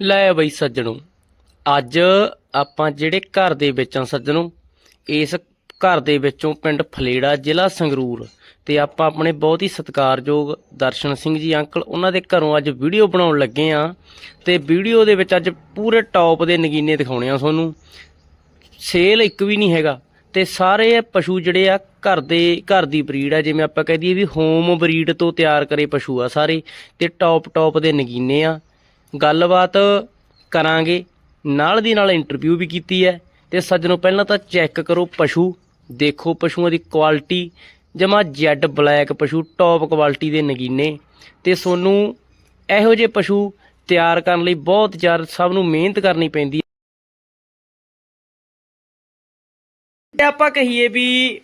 ਲੈ ਬਈ ਸੱਜਣੋ। ਅੱਜ ਆਪਾਂ ਜਿਹੜੇ ਘਰ ਦੇ ਵਿੱਚ ਆ ਸੱਜਣੋ, ਇਸ ਘਰ ਦੇ ਵਿੱਚੋਂ ਪਿੰਡ ਫਲੇੜਾ ਜ਼ਿਲ੍ਹਾ ਸੰਗਰੂਰ ਤੇ ਆਪਾਂ ਆਪਣੇ ਬਹੁਤ ਹੀ ਸਤਿਕਾਰਯੋਗ ਦਰਸ਼ਨ ਸਿੰਘ ਜੀ ਅੰਕਲ, ਉਹਨਾਂ ਦੇ ਘਰੋਂ ਅੱਜ ਵੀਡੀਓ ਬਣਾਉਣ ਲੱਗੇ ਆ ਤੇ ਵੀਡੀਓ ਦੇ ਵਿੱਚ ਅੱਜ ਪੂਰੇ ਟੌਪ ਦੇ ਨਗੀਨੇ ਦਿਖਾਉਣੇ ਆ ਤੁਹਾਨੂੰ। ਸੇਲ ਇੱਕ ਵੀ ਨਹੀਂ ਹੈਗਾ ਤੇ ਸਾਰੇ ਪਸ਼ੂ ਜਿਹੜੇ ਆ ਘਰ ਦੇ, ਘਰ ਦੀ ਬਰੀਡ ਆ, ਜਿਵੇਂ ਆਪਾਂ ਕਹਿ ਦਈਏ ਵੀ ਹੋਮ ਬਰੀਡ ਤੋਂ ਤਿਆਰ ਕਰੇ ਪਸ਼ੂ ਆ ਸਾਰੇ ਤੇ ਟੌਪ ਟੌਪ ਦੇ ਨਗੀਨੇ ਆ। ਗੱਲਬਾਤ ਕਰਾਂਗੇ। ਨਾਲ ਦੀ ਨਾਲ ਇੰਟਰਵਿਊ ਵੀ ਕੀਤੀ ਹੈ। ਤੇ ਸੱਜਣੋ ਪਹਿਲਾਂ ਤਾਂ ਚੈੱਕ ਕਰੋ ਪਸ਼ੂ। ਦੇਖੋ ਪਸ਼ੂਆਂ ਦੀ ਕੁਆਲਿਟੀ ਜਮਾ ਜੈਡ ਬਲੈਕ ਪਸ਼ੂ ਟੌਪ ਕੁਆਲਿਟੀ ਦੇ ਨਗੀਨੇ। ਤੇ ਸੋਨੂੰ ਇਹੋ ਜਿਹੇ ਪਸ਼ੂ ਤਿਆਰ ਕਰਨ ਲਈ ਬਹੁਤ ਜ਼ਿਆਦਾ ਸਭ ਨੂੰ ਮਿਹਨਤ ਕਰਨੀ ਪੈਂਦੀ ਹੈ। ਆਪਾਂ ਕਹੀਏ ਵੀ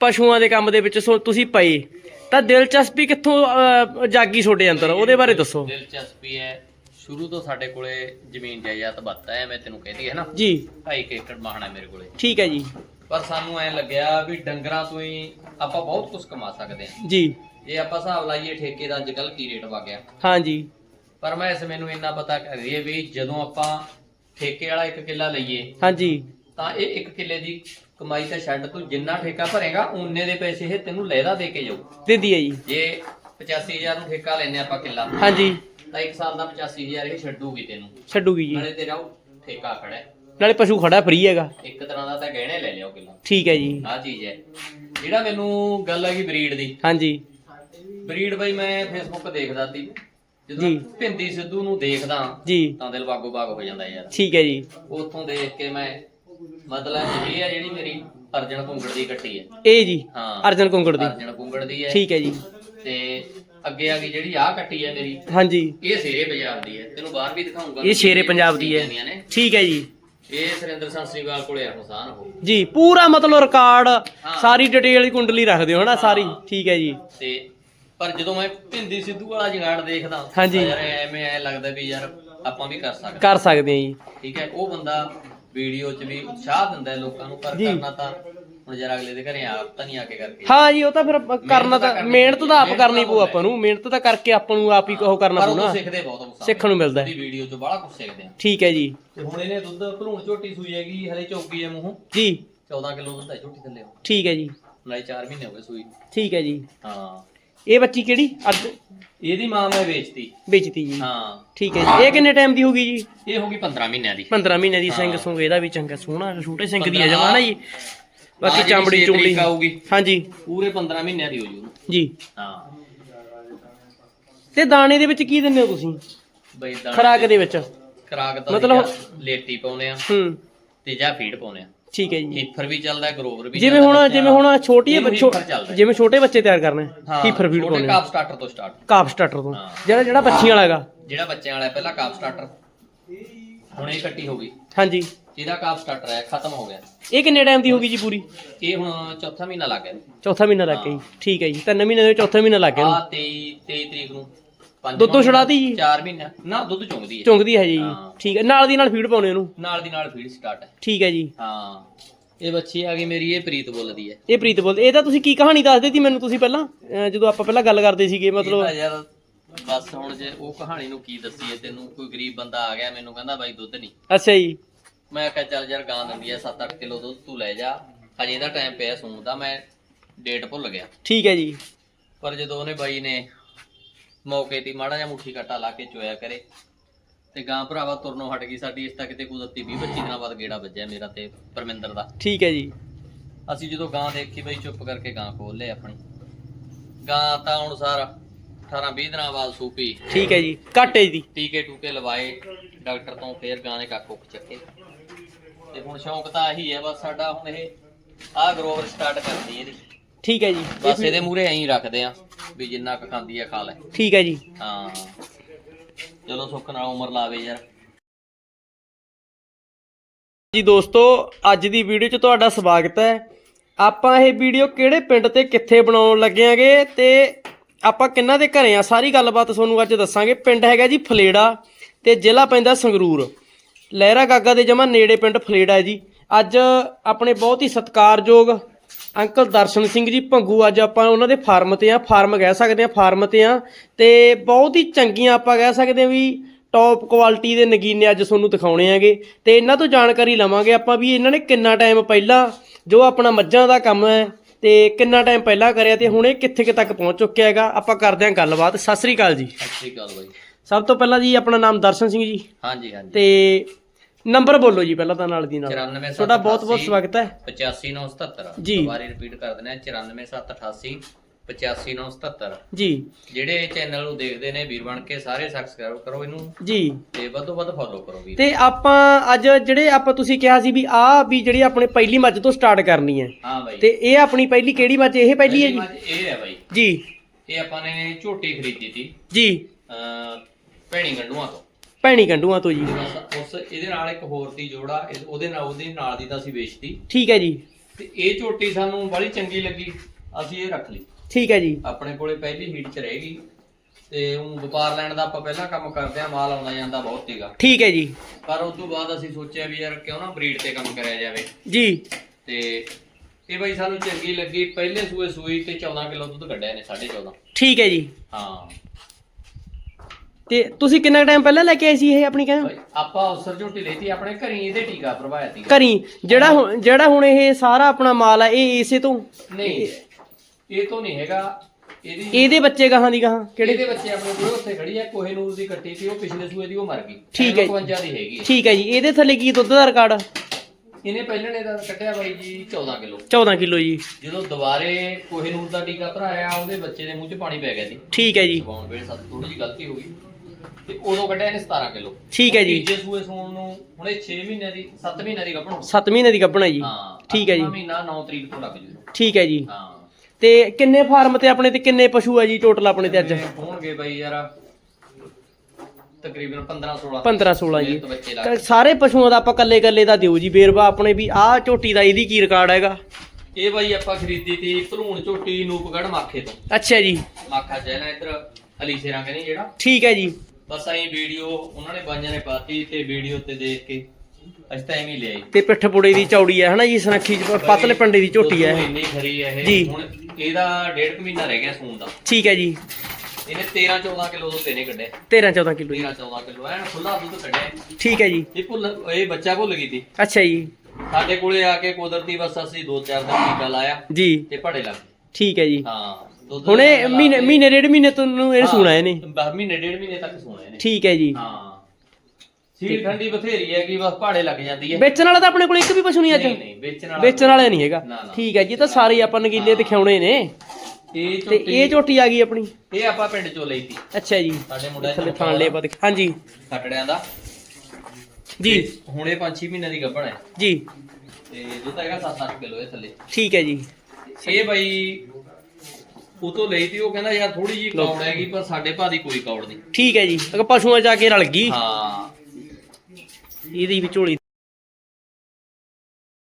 ਪਸ਼ੂਆਂ ਦੇ ਕੰਮ ਦੇ ਵਿੱਚ ਸੋ ਤੁਸੀਂ ਪਏ। ਤਾਂ ਦਿਲਚਸਪੀ ਕਿੱਥੋਂ ਜਾਗੀ ਤੁਹਾਡੇ ਅੰਦਰ? ਉਹਦੇ ਬਾਰੇ ਦੱਸੋ। ਦਿਲਚਸਪੀ ਹੈ ਸ਼ੁਰੂ ਤੋਂ ਸਾਡੇ ਕੋਲੇ ਜ਼ਮੀਨ ਜਾਇਦਾਦ ਬੱਤਾ ਹੈ ਮੈਂ ਤੈਨੂੰ ਕਹਿੰਦੀ ਹੈ ਨਾ। ਜੀ। 2.5 ਏਕੜ ਮਾਹਣਾ ਮੇਰੇ ਕੋਲੇ। ਠੀਕ ਹੈ ਜੀ। ਪਰ ਸਾਨੂੰ ਐ ਲੱਗਿਆ ਵੀ ਡੰਗਰਾਂ ਤੋਂ ਹੀ ਆਪਾਂ ਬਹੁਤ ਕੁਝ ਕਮਾ ਸਕਦੇ ਹਾਂ। ਜੀ। ਜੇ ਆਪਾਂ ਹਿਸਾਬ ਲਾਈਏ ਠੇਕੇ ਦਾ ਅੱਜ ਕੱਲ ਕੀ ਰੇਟ ਵਗ ਗਿਆ। ਹਾਂ ਜੀ। ਪਰ ਮੈਂ ਇਸ ਮੈਨੂੰ ਇੰਨਾ ਪਤਾ ਕਰੀਏ ਵੀ ਜਦੋਂ ਆਪਾਂ ਠੇਕੇ ਵਾਲਾ ਇੱਕ ਕਿੱਲਾ ਲਈਏ ਹਾਂ ਜੀ। ਤਾਂ ਇਹ ਇੱਕ ਕਿੱਲੇ ਦੀ ਕਮਾਈ ਤਾਂ ਛੱਡ ਤੂੰ ਜਿੰਨਾ ਠੇਕਾ ਭਰੇਗਾ ਉਨੇ ਦੇ ਪੈਸੇ ਇਹ ਤੈਨੂੰ ਲਹਿਦਾ ਦੇ ਕੇ ਜਾਊ। ਦਿੰਦੀ ਹੈ ਜੀ। ਜੇ 85000 ਨੂੰ ਠੇਕਾ ਲੈਨੇ ਆਪਾਂ ਕਿੱਲਾ। ਹਾਂ ਜੀ। ਤਾਂ ਇੱਕ ਸਾਲ ਦਾ 85000 ਇਹ ਛੱਡੂਗੀ ਤੈਨੂੰ। ਛੱਡੂਗੀ ਜੀ। ਨਾਲੇ ਤੇਰਾ ਉਹ ਠੇਕਾ ਖੜਾ ਹੈ। ਨਾਲੇ ਪਸ਼ੂ ਖੜਾ ਫਰੀ ਹੈਗਾ। ਇੱਕ ਤਰ੍ਹਾਂ ਦਾ ਤਾਂ ਗਹਿਣੇ ਲੈ ਲਿਓ ਕਿੱਲਾ। ਠੀਕ ਹੈ ਜੀ। ਆਹ ਚੀਜ਼ ਹੈ। ਜਿਹੜਾ ਮੈਨੂੰ ਗੱਲ ਹੈਗੀ ਬਰੀਡ ਦੀ। ਹਾਂ ਜੀ ਬਰੀਡ ਬਈ ਮੈਂ ਫੇਸਬੁੱਕ ਦੇਖਦਾ ਸੀ। ਜਦੋਂ ਜੀ। ਭਿੰਦੀ ਸਿੱਧੂ ਨੂੰ ਦੇਖਦਾ ਜੀ। ਤਾਂ ਦਿਲ ਬਾਗੋ ਬਾਗ ਹੋ ਜਾਂਦਾ ਯਾਰ। ਠੀਕ ਹੈ ਜੀ। ਉੱਥੋਂ ਦੇਖ ਕੇ ਮੈਂ ਮਤਲਬ ਇਹ ਹੈ ਜਿਹੜੀ ਮੇਰੀ ਅਰਜਨ ਕੁੰਗੜ ਦੀ ਕੱਟੀ ਹੈ। ਇਹ ਜੀ। ਹਾਂ। ਅਰਜਨ ਕੁੰਗੜ ਦੀ। ਅਰਜਨ ਕੁੰਗੜ ਦੀ ਹੈ। ਠੀਕ ਹੈ ਜੀ। ਤੇ ਅੱਗੇ ਆ ਗਈ ਜਿਹੜੀ ਆਹ ਕੱਟੀ ਹੈ ਮੇਰੀ ਹਾਂ ਜੀ ਇਹ ਸ਼ੇਰੇ ਬਾਜ਼ਾਰ ਦੀ ਹੈ। ਤੈਨੂੰ ਬਾਹਰ ਵੀ ਦਿਖਾਉਂਗਾ ਇਹ ਸ਼ੇਰੇ ਪੰਜਾਬ ਦੀ ਹੈ। ਠੀਕ ਹੈ ਜੀ। ਇਹ ਸੁਰਿੰਦਰ ਸੰਸਰੀਵਾਲ ਕੋਲੇ ਆ ਹੁਸਾਨ ਹੋ ਜੀ ਪੂਰਾ ਮਤਲਬ ਰਿਕਾਰਡ ਸਾਰੀ ਡਿਟੇਲ ਦੀ ਕੁੰਡਲੀ ਰੱਖਦੇ ਹੋ ਹਨਾ ਸਾਰੀ। ਠੀਕ ਹੈ ਜੀ। ਤੇ ਪਰ ਜਦੋਂ ਮੈਂ ਭਿੰਦੀ ਸਿੱਧੂ ਵਾਲਾ ਜਗਾੜ ਦੇਖਦਾ ਹਾਂਜੀ। ਯਾਰ ਐਵੇਂ ਐ ਲੱਗਦਾ ਵੀ ਯਾਰ ਆਪਾਂ ਵੀ ਕਰ ਸਕਦੇ। ਕਰ ਸਕਦੇ ਆ ਜੀ। ਠੀਕ ਹੈ ਉਹ ਬੰਦਾ ਵੀਡੀਓ 'ਚ ਵੀ ਉਤਸ਼ਾਹ ਦਿੰਦਾ ਲੋਕਾਂ ਨੂੰ ਪਰ। ਕਰਨਾ ਤਾਂ ਹੁਣ ਜਰਾ ਅਗਲੇ ਦੇ ਘਰੇ ਆਪ ਤਾਂ ਨਹੀਂ ਆ ਕੇ ਕਰਕੇ ਹਾਂ ਜੀ ਉਹ ਤਾਂ ਫਿਰ ਕਰਨਾ ਤਾਂ ਮਿਹਨਤ ਤਾਂ ਆਪ ਕਰਨੀ ਪਊ ਆਪਾਂ ਨੂੰ ਮਿਹਨਤ ਤਾਂ ਕਰਕੇ ਆਪਾਂ ਨੂੰ ਆਪ ਹੀ ਉਹ ਕਰਨਾ ਪਰ ਪਊ ਉਹ ਸਿੱਖਦੇ ਬਹੁਤ ਆ। ਸਿੱਖਣ ਨੂੰ ਮਿਲਦਾ ਹੈ। ਵੀਡੀਓ 'ਚ ਬੜਾ ਕੁਝ ਸਿੱਖਦੇ ਆ। ਠੀਕ ਹੈ ਜੀ। ਤੇ ਹੁਣ ਇਹਨੇ ਦੁੱਧ ਭਲੂਣ ਝੋਟੀ ਸੂਈ ਹੈਗੀ ਹਲੇ ਚੌਕੀ ਹੈ ਮੂੰਹ। ਜੀ। 14 ਕਿਲੋ ਦੁੱਧ ਹੈ ਝੋਟੀ ਥੱਲੇ। ਠੀਕ ਹੈ ਜੀ। ਨਾਲੇ 4 ਮਹੀਨੇ ਹੋ ਗਏ ਸੂਈ। ਠੀਕ ਹੈ ਜੀ। ਹਾਂ। ਇਹ ਬੱਚੀ ਕਿਹੜੀ? ਅੱਜ ਇਹਦੀ ਮਾਂ ਮੈਂ ਵੇਚਤੀ। ਵੇਚਤੀ ਜੀ। ਹਾਂ। ਠੀਕ ਹੈ ਜੀ। ਇਹ ਕਿੰਨੇ ਟਾਈਮ ਦੀ ਹੋਗੀ ਜੀ? ਇਹ ਹੋ ਗਈ 15 ਮਹੀਨਿਆਂ ਦੀ। 15 ਮਹੀਨੇ ਦੀ। ਸਿੰਘ ਹਾਂ। ਸੁੰਗ ਇਹਦਾ ਵੀ ਚੰਗਾ ਸੋਹਣਾ ਛੋਟੇ ਸਿੰਘ ਦੀ 15 ਜਮਾ ਨਾ ਜੀ। ਬਾਕੀ ਚਮੜੀ ਤਰੀਕ ਆਊਗੀ। ਹਾਂਜੀ। ਪੂਰੇ 15 ਮਹੀਨਿਆਂ ਦੀ ਹੋ ਜੂ। ਜੀ। ਹਾਂ। ਤੇ ਦਾਣੇ ਦੇ ਵਿੱਚ ਕੀ ਦਿੰਦੇ ਹੋ ਤੁਸੀਂ? ਬਈ ਦਾਣੇ ਖਰਾਕ ਦੇ ਵਿੱਚ। ਖਰਾਕ ਤਾਂ ਮਤਲਬ- ਲੇਟੀ ਪਾਉਨੇ ਆ ਹੂੰ। ਤੇ ਜਾਂ ਫੀਡ ਪਾਉਨੇ ਆ ਠੀਕ ਹੈ ਜੀ। ਹੀਫਰ ਵੀ ਚੱਲਦਾ ਗਰੋਵਰ ਵੀ ਜਿਵੇਂ ਹੁਣ ਜਿਵੇਂ ਹੁਣ। ਛੋਟੀ ਬੱਚੋ ਜਿਵੇਂ ਛੋਟੇ ਬੱਚੇ ਤਿਆਰ ਕਰਨਾ ਹੀਫਰ ਫੀਡ ਪਾਉਣੇ ਕਾਪ ਸਟਾਰਟਰ ਤੋਂ ਸਟਾਰਟ ਕਾਪ ਸਟਾਰਟਰ ਤੋਂ। ਜਿਹੜਾ ਜਿਹੜਾ ਬੱਚੀਆਂ ਵਾਲਾ ਹੈਗਾ। ਜਿਹੜਾ ਬੱਚਿਆਂ ਵਾਲਾ ਪਹਿਲਾਂ ਕਾਪ ਸਟਾਰਟਰ। ਹੁਣ ਇਹ ਕੱਟੀ ਹੋ ਗਈ। ਹਾਂਜੀ। ਜਿਹਦਾ ਕਾਪ ਸਟਾਰਟਰ ਹੈ ਖਤਮ ਹੋ ਗਿਆ। ਇਹ ਕਿੰਨੇ ਟਾਈਮ ਦੀ ਹੋਗੀ ਜੀ ਪੂਰੀ? ਇਹ ਹੁਣ ਚੌਥਾ ਮਹੀਨਾ ਲੱਗ ਗਿਆ। ਚੌਥਾ ਮਹੀਨਾ ਲੱਗ ਗਿਆ ਜੀ। ਠੀਕ ਹੈ ਜੀ। ਤਿੰਨ ਮਹੀਨੇ ਦੇ ਵਿੱਚ ਚੌਥਾ ਮਹੀਨਾ ਲੱਗ ਗਿਆ ਆ ਇਹਨੂੰ। 23 23 ਤਰੀਕ ਨੂੰ। ਪੰਜ ਦੁੱਧ ਤੋਂ ਛੁਡਾਤੀ ਜੀ? 4 ਮਹੀਨਾ। ਨਾ ਦੁੱਧ ਚੁੰਗਦੀ ਹੈ। ਚੁੰਗਦੀ ਹੈ ਜੀ। ਹਾਂ। ਠੀਕ ਹੈ। ਨਾਲ ਦੀ ਨਾਲ ਫੀਡ ਪਾਉਣੇ ਉਹਨੂੰ? ਨਾਲ ਦੀ ਨਾਲ ਫੀਡ ਸਟਾਰਟ ਹੈ। ਠੀਕ ਹੈ ਜੀ। ਹਾਂ। ਇਹ ਬੱਚੀ ਆ ਗਈ ਮੇਰੀ ਇਹ ਪ੍ਰੀਤ ਬੋਲਦੀ ਹੈ। ਇਹ ਪ੍ਰੀਤ ਬੋਲਦੇ। ਇਹ ਤਾਂ ਤੁਸੀਂ ਕੀ ਕਹਾਣੀ ਦੱਸਦੇ ਸੀ ਮੈਨੂੰ ਤੁਸੀਂ ਪਹਿਲਾਂ? ਅਹ ਜਦੋਂ ਆਪਾਂ ਪਹਿਲਾਂ ਗੱਲ ਕਰਦੇ ਸੀਗੇ ਮਤਲਬ ਇਹਦਾ ਯਾਰ ਬਸ ਹੁਣ ਜੇ ਉਹ ਕਹਾਣੀ ਨੂੰ ਕੀ ਦੱਸੀਏ ਤੈਨੂੰ ਕੋਈ ਗਰੀਬ ਬੰਦਾ ਆ ਗਿਆ ਮੈਨੂੰ ਕਹਿੰਦਾ ਬਾਈ ਦੁੱਧ ਨਹੀਂ। ਅੱਛਾ ਜੀ। ਮੈਂ ਕਿਹਾ ਚੱਲ ਯਾਰ ਗਾਂ ਦਿੰਦੀ ਆ 7-8 ਕਿਲੋ ਦੁੱਧ ਤੂੰ ਲੈ ਜਾ। ਹਜੇ ਇਹਦਾ ਟਾਈਮ ਪਿਆ ਸੂਣ ਦਾ ਮੈਂ ਡੇਟ ਭੁੱਲ ਗਿਆ। ਠੀਕ ਹੈ ਜੀ। ਪਰ ਜਦੋਂ ਉਹਨੇ ਬਾਈ ਨੇ ਮੌਕੇ ਤੇ ਮਾੜਾ ਜਿਹਾ ਮੁੱਠੀ ਕੱਟਾ ਲਾ ਕੇ ਚੋਇਆ ਕਰੇ ਤੇ ਗਾਂ ਭਰਾਵਾ ਤੁਰਨੋਂ ਹਟ ਗਈ ਸਾਡੀ ਇਸ ਤੱਕ ਕਿਤੇ ਕੁਦਰਤੀ 20 25 ਦਿਨਾਂ ਬਾਅਦ ਗੇੜਾ ਵੱਜਿਆ ਮੇਰਾ ਤੇ ਪਰਮਿੰਦਰ ਦਾ। ਠੀਕ ਹੈ ਜੀ। ਅਸੀਂ ਜਦੋਂ ਗਾਂ ਦੇਖੀ ਬਈ ਚੁੱਪ ਕਰਕੇ ਗਾਂ ਖੋਲ ਲਏ ਆਪਣੀ। ਗਾਂ ਤਾਂ ਹੁਣ ਸਾਰਾ 18 20 ਦਿਨਾਂ ਬਾਅਦ ਸੂਪੀ। ਠੀਕ ਹੈ ਜੀ। ਘਾਟੇ ਦੀ। ਟੀਕੇ ਟੂਕੇ ਲਵਾਏ ਡਾਕਟਰ ਤੋਂ ਫੇਰ ਗਾਂ ਨੇ ਕੱਖ ਉੱਕ ਚੱਕੇ। ਤੇ ਹੁਣ ਸ਼ੌਂਕ ਤਾਂ ਆਹੀ ਹੈ ਬਸ ਸਾਡਾ ਹੁਣ ਇਹ ਆਹ ਗਰੋਵਰ ਸਟਾਰਟ ਕਰਦੀ ਇਹਦੀ। ਠੀਕ ਹੈ ਜੀ। ਬਸ ਇਹਦੇ ਮੂਹਰੇ ਐਂ ਹੀ ਰੱਖਦੇ ਆ ਵੀ ਜਿੰਨਾ ਕੁ ਖਾਂਦੀ ਆ ਖਾ ਲੈ। ਠੀਕ ਹੈ ਜੀ। ਹਾਂ। ਚਲੋ ਸੁੱਖ ਨਾਲ ਉਮਰ ਲਾਵੇ ਯਾਰ। ਜੀ ਦੋਸਤੋ ਅੱਜ ਦੀ ਵੀਡੀਓ 'ਚ ਤੁਹਾਡਾ ਸਵਾਗਤ ਹੈ। ਆਪਾਂ ਇਹ ਵੀਡੀਓ ਕਿਹੜੇ ਪਿੰਡ ਤੇ ਕਿੱਥੇ ਬਣਾਉਣ ਲੱਗੇਾਂਗੇ ਤੇ ਆਪਾਂ ਕਿੰਨਾ ਦੇ ਘਰੇ ਆ ਸਾਰੀ ਗੱਲਬਾਤ ਤੁਹਾਨੂੰ ਅੱਜ ਦੱਸਾਂਗੇ। ਪਿੰਡ ਹੈਗਾ ਜੀ ਫਲੇੜਾ ਤੇ ਜ਼ਿਲ੍ਹਾ ਪੈਂਦਾ ਸੰਗਰੂਰ। ਲਹਿਰਾ ਗਾਗਾ ਦੇ ਜਮਾ ਨੇੜੇ ਪਿੰਡ ਫਲੇੜਾ ਹੈ ਜੀ। ਅੱਜ ਆਪਣੇ ਬਹੁਤ ਹੀ ਸਤਿਕਾਰਯੋਗ ਅੰਕਲ ਦਰਸ਼ਨ ਸਿੰਘ ਜੀ ਭੰਗੂ ਅੱਜ ਆਪਾਂ ਉਹਨਾਂ ਦੇ ਫਾਰਮ ਤੇ ਆ, ਫਾਰਮ ਕਹਿ ਸਕਦੇ ਆ, ਫਾਰਮ ਤੇ ਆ। ਤੇ ਬਹੁਤ ਹੀ ਚੰਗੀਆਂ ਆਪਾਂ ਕਹਿ ਸਕਦੇ ਆ ਵੀ ਟੌਪ ਕੁਆਲਿਟੀ ਦੇ ਨਗੀਨੇ ਅੱਜ ਤੁਹਾਨੂੰ ਦਿਖਾਉਣੇ ਹੈਗੇ। ਤੇ ਇਹਨਾਂ ਤੋਂ ਜਾਣਕਾਰੀ ਲਵਾਂਗੇ ਆਪਾਂ ਵੀ ਇਹਨਾਂ ਨੇ ਕਿੰਨਾ ਟਾਈਮ ਪਹਿਲਾਂ ਜੋ ਆਪਣਾ ਮੱਝਾਂ ਦਾ ਕੰਮ ਹੈ ਤੇ ਕਿੰਨਾ ਟਾਈਮ ਪਹਿਲਾਂ ਕਰਿਆ ਤੇ ਹੁਣ ਇਹ ਕਿੱਥੇ ਕੁ ਤੱਕ ਪਹੁੰਚ ਚੁੱਕਿਆ ਹੈਗਾ। ਆਪਾਂ ਕਰਦੇ ਹਾਂ ਗੱਲਬਾਤ। ਸਤਿ ਸ੍ਰੀ ਅਕਾਲ ਜੀ। ਸਤਿ ਸ਼੍ਰੀ ਅਕਾਲ ਬਾਈ। ਸਭ ਤੋਂ ਪਹਿਲਾਂ ਜੀ ਆਪਣਾ ਨਾਮ ਦਰਸ਼ਨ ਸਿੰਘ ਜੀ। ਹਾਂਜੀ ਹਾਂਜੀ। ਤੇ ਨੰਬਰ ਬੋਲੋ ਜੀ ਪਹਿਲਾਂ ਤਾਂ ਨਾਲ ਦੀ ਨਾਲ। 94 ਤੁਹਾਡਾ ਬਹੁਤ ਬਹੁਤ ਸਵਾਗਤ ਹੈ। 85977 ਜੀ। ਦੁਬਾਰੇ ਰਿਪੀਟ ਕਰ ਦਿੰਦੇ ਆ 94788 85977 ਜੀ। ਜਿਹੜੇ ਚੈਨਲ ਨੂੰ ਦੇਖਦੇ ਨੇ ਵੀਰ ਬਣ ਕੇ ਸਾਰੇ ਸਬਸਕ੍ਰਾਈਬ ਕਰੋ ਇਹਨੂੰ। ਜੀ। ਤੇ ਵੱਧ ਤੋਂ ਵੱਧ ਫੋਲੋ ਕਰੋ ਵੀਰ। ਤੇ ਆਪਾਂ ਅੱਜ ਜਿਹੜੇ ਆਪਾਂ ਤੁਸੀਂ ਕਿਹਾ ਸੀ ਵੀ ਆਹ ਵੀ ਜਿਹੜੀ ਆਪਣੇ ਪਹਿਲੀ ਮੱਝ ਤੋਂ ਸਟਾਰਟ ਕਰਨੀ ਹੈ। ਹਾਂ ਬਾਈ। ਤੇ ਇਹ ਆਪਣੀ ਪਹਿਲੀ ਕਿਹੜੀ ਮੱਝ ਇਹ ਪਹਿਲੀ ਹੈ ਜੀ? ਇਹ ਹੈ ਬਾਈ। ਜੀ। ਇਹ ਆਪਾਂ ਨੇ ਝੋਟੀ ਖਰੀਦੀ ਸੀ। ਜੀ। ਭੈਣੀ ਗੰਡੂਆਂ ਤੋਂ। ਭੈਣੀ ਗੰਡੂਆਂ ਤੋਂ ਜੀ। ਤੇ ਉਸ ਇਹਦੇ ਨਾਲ ਇੱਕ ਹੋਰ ਦੀ ਜੋੜਾ ਇਹ- ਉਹਦੇ ਨਾਲ ਉਹਦੇ ਨਾਲ ਦੀ ਤਾਂ ਅਸੀਂ ਵੇਚਤੀ। ਠੀਕ ਹੈ ਜੀ। ਤੇ ਇਹ ਝੋਟੀ ਸਾਨੂੰ ਬੜੀ ਚੰਗੀ ਲੱਗੀ। ਅਸੀਂ ਇਹ ਰੱਖ ਲਈ। ਠੀਕ ਹੈ ਜੀ। ਆਪਣੇ ਕੋਲੇ ਪਹਿਲੀ ਹੀਟ 'ਚ ਰਹੇਗੀ ਤੇ ਉਹ ਵਪਾਰ ਲੈਣ ਦਾ ਆਪਾਂ ਪਹਿਲਾਂ ਕੰਮ ਕਰਦੇ ਆ ਮਾਲ ਆਉਂਦਾ ਜਾਂਦਾ ਬਹੁਤ ਸੀਗਾ ਠੀਕ ਹੈ ਜੀ। ਪਰ ਉਸ ਤੋਂ ਬਾਅਦ ਅਸੀਂ ਸੋਚਿਆ ਵੀ ਯਾਰ ਕਿਉਂ ਨਾ ਬਰੀਡ ਤੇ ਕੰਮ ਕਰਿਆ ਜਾਵੇ। ਜੀ। ਤੇ ਇਹ ਬਾਈ ਸਾਨੂੰ ਚੰਗੀ ਲੱਗੀ। ਪਹਿਲੇ ਸੂਏ ਸੂਈ ਤੇ 14 ਕਿਲੋ ਦੁੱਧ ਕੱਢਿਆ ਨੇ 14.5 ਠੀਕ ਹੈ ਜੀ। ਹਾਂ। ਤੇ ਤੁਸੀਂ ਕਿੰਨਾ ਟਾਈਮ ਪਹਿਲਾਂ ਲੈ ਕੇ ਆਏ ਸੀ ਇਹ ਆਪਣੀ ਕਹਿੰਦੇ ਆਪਾਂ ਉਸਰ ਝੋਟੀ ਲਈ ਤੀ ਆਪਣੇ ਘਰੀ ਇਹਦੇ ਟੀਕਾ ਭਰਵਾਇਆ ਸੀ ਕਰੀ ਜਿਹੜਾ ਹੁਣ ਜਿਹੜਾ ਹੁਣ ਇਹ ਸਾਰਾ ਆਪਣਾ ਮਾਲ ਆ ਇਹ ਇਸੇ ਤੋਂ? ਨਹੀਂ ਇਹ ਤੋਂ ਨਹੀਂ ਹੈਗਾ। ਇਹਦੀ ਇਹਦੇ ਬੱਚੇ ਗਾਹਾਂ ਦੀ ਗਾਹਾਂ? ਕਿਹੜੇ? ਕਿਹੜੇ ਦੇ ਬੱਚੇ ਆਪਣੇ ਕੋਲ ਉੱਥੇ ਖੜੀ ਹੈ ਕੋਹੇਨੂਰ ਦੀ ਕੱਟੀ ਸੀ ਉਹ ਪਿਛਲੇ ਸੂਏ ਦੀ ਉਹ ਮਰ ਗਈ। ਠੀਕ ਹੈ। 52 ਦੀ ਹੈਗੀ ਹੈ। ਠੀਕ ਹੈ ਜੀ। ਇਹਦੇ ਥੱਲੇ ਕੀ ਦੁੱਧ ਦਾ ਰਿਕਾਰਡ ਇਹਨੇ ਪਹਿਲਾਂ ਨੇ ਤਾਂ ਕੱਢਿਆ ਬਾਈ ਜੀ 14 ਕਿਲੋ। 14 ਕਿਲੋ ਜੀ। ਜਦੋਂ ਦੁਬਾਰੇ ਕੋਹੇਨੂਰ ਦਾ ਟੀਕਾ ਭਰਾਇਆ ਉਹਦੇ ਬੱਚੇ ਦੇ ਮੂੰਹ 'ਚ ਪਾਣੀ ਪੈ ਗਿਆ ਸੀ। ਠੀਕ ਹੈ ਜੀ। ਸਵਾਉਣ ਵੇਲੇ ਸੱਤ ਥੋੜੀ ਜਿਹੀ ਗਲਤੀ ਹੋ ਗਈ। ਤੇ ਉਦੋਂ ਕੱਢਿਆ ਇਹਨੇ 17 ਕਿਲੋ। ਠੀਕ ਹੈ ਜੀ। ਤੀਜੇ ਸੂਏ ਸੂਣ ਨੂੰ ਹੁਣੇ 6 ਮਹੀਨਿਆਂ ਦੀ 7 ਮਹੀਨਿਆਂ ਦੀ ਗੱਭਣ 7 ਮਹੀਨੇ ਦੀ ਗੱਭਣਾ ਜੀ। ਹਾਂ ਠੀਕ ਹੈ ਜੀ। ਅੱਠਵਾਂ ਮਹੀਨਾ 9 ਤਰੀਕ ਤੋਂ ਲੱਗ ਜੂ ਠੀਕ ਹੈ ਜੀ। ਹਾਂ। ਤੇ ਕਿੰਨੇ ਫਾਰਮ ਤੇ ਆਪਣੇ ਤੇ ਕਿੰਨੇ ਪਸ਼ੂ ਆ ਜੀ ਟੋਟਲ ਆਪਣੇ ਤੇ ਅੱਜ? ਹੋਣਗੇ ਬਾਈ ਯਾਰ? ਤਕਰੀਬਨ 15 16 15 16 ਜੀ। ਤੋਂ ਬੱਚੇ ਸਾਰੇ ਪਸ਼ੂਆਂ ਦਾ ਆਪਾਂ ਕੱਲੇ ਕੱਲੇ ਦਾ ਦਿਓ ਜੀ ਬੇਰਵਾ ਆਪਣੇ ਵੀ ਆਹ ਝੋਟੀ ਦਾ ਇਹਦੀ ਕੀ ਰਿਕਾਰਡ ਹੈਗਾ? ਇਹ ਬਾਈ ਆਪਾਂ ਖਰੀਦੀ ਤੀ ਭਲੂਣ ਝੋਟੀ ਨੂਪਗੜ ਮਾਖੇ ਤੋਂ। ਅੱਛਾ ਜੀ। ਮਾਖਾ ਜੈਨਾ ਇੱਧਰ ਅਲੀ ਸ਼ੇਰਾਂ ਕਹਿੰਦੇ ਜਿਹੜਾ। ਠੀਕ ਹੈ ਜੀ। ਬਸ ਆਈ ਵੀਡੀਓ ਉਹਨਾਂ ਨੇ ਬਾਈਆਂ ਨੇ ਪਾਤੀ ਤੇ ਵੀਡੀਓ ਤੇ ਦੇਖ ਕੇ ਅਸੀਂ ਤਾਂ ਐਵੇਂ ਹੀ ਲਿਆਈ ਤੇ ਪਿੱਠ ਪੁੜੇ ਦੀ ਚੌੜੀ ਹੈ ਹਨਾ ਜੀ ਸਨੱਖੀ ਚ ਪਤਲੇ ਪੰਡੇ ਦੀ ਝੋਟੀ ਹੈ। ਦੋਸਤੋ ਇਹ। ਇੰਨੀ ਖਰੀ ਹੈ ਜੀ। ਇਹ ਹੁਣ ਇਹਦਾ ਡੇਢ ਕੁ ਮਹੀਨਾ ਰਹਿ ਗਿਆ ਸੂਣ ਦਾ। ਠੀਕ ਹੈ ਜੀ। ਇਹਨੇ 13 14 ਕਿਲੋ ਦੁੱਧ ਇਹਨੇ ਕੱਢਿਆ। 13 14 ਕਿਲੋ ਜੀ। 13 14 ਕਿਲੋ ਐਨ ਖੁੱਲਾ ਦੁੱਧ ਕੱਢਿਆ। ਠੀਕ ਹੈ ਜੀ। ਇਹ ਭੁੱਲ ਇਹ ਬੱਚਾ ਭੁੱਲ ਗਈ ਤੀ ਅੱਛਾ ਜੀ। ਸਾਡੇ ਕੋਲੇ ਆ ਕੇ ਕੁਦਰਤੀ ਬਸ ਅਸੀਂ 2-4 ਦਿਨ ਟੀਕਾ ਲਾਇਆ ਜੀ। ਤੇ ਪੜੇ ਲੱਗ ਗਏ। ਠੀਕ ਹੈ ਜੀ। ਹਾਂ। ਦੁੱਧ ਹੁਣ ਇਹ ਲਾ ਕੇ- ਮਹੀਨੇ ਮਹੀਨੇ ਡੇਢ ਮਹੀਨੇ ਤੋਂ ਨੂੰ ਇਹ ਹਾਂ, ਸੁਣਾ ਬਸ ਮਹੀਨੇ ਡੇਢ ਮਹੀਨੇ ਤੱਕ ਸੋਣਾ ਇਹਨੇ ਠੀਕ ਹੈ ਜੀ। ਹਾਂ। ਸੀਲ ਠੰਡੀ ਬਥੇਰੀ ਹੈ ਕਿ ਬਸ ਪਹਾੜੇ ਲੱਗ ਜਾਂਦੀ ਹੈ। ਵੇਚਣ ਵਾਲਾ ਤਾਂ ਆਪਣੇ ਕੋਲ ਇੱਕ ਵੀ ਪਸ਼ੂ ਨਹੀਂ ਅੱਜ। ਨਹੀਂ ਵੇਚਣ ਵਾਲਾ ਵੇਚਣ ਵਾਲਾ ਨਹੀਂ ਹੈਗਾ। ਨਾ, ਨਾ। ਠੀਕ ਹੈ ਜੀ ਇਹ ਤਾਂ ਸਾਰੇ ਹੀ ਆਪਾਂ ਨਗੀਲੇ ਦਿਖਾਉਣੇ ਨੇ। ਇਹ ਤੇ ਝੋਟੀ ਇਹ ਝੋਟੀ ਆ ਗਈ ਆਪਣੀ। ਇਹ ਆਪਾਂ ਪਿੰਡ ਚੋਂ ਲਈ ਤੀ ਅੱਛਾ ਜੀ। ਸਾਡੇ ਮੁੰਡਿਆਂ ਥੱਲੇ ਥਾਣ ਲੈ ਪਾ ਹਾਂਜੀ। ਖਟੜਿਆਂ ਦਾ। ਜੀ। ਹੁਣ ਇਹ 5-6 ਮਹੀਨਿਆਂ ਦੀ ਗੱਭਣ ਹੈ। ਜੀ। ਤੇ ਦੁੱਧ ਹੈਗਾ 7-8 ਕਿਲੋ ਇਹ ਥੱਲੇ। ਠੀਕ ਹੈ ਜੀ। ਇਹ ਬਾਈ ਉਹ ਤੋਂ ਲਈ ਤੀ ਉਹ ਕਹਿੰਦਾ ਯਾਰ ਥੋੜੀ ਜਿਹੀ ਕੌੜ ਹੈਗੀ ਪਰ ਸਾਡੇ ਭਾ ਦੀ ਕੋਈ ਕੌੜ ਨਹੀਂ। ਠੀਕ ਹੈ ਜੀ ਅਗਰ ਪਸ਼ੂਆਂ ਜਾ ਕੇ ਰਲ ਗਈ। ਹਾਂ। ਇਹਦੀ ਵੀ ਝੋਲੀ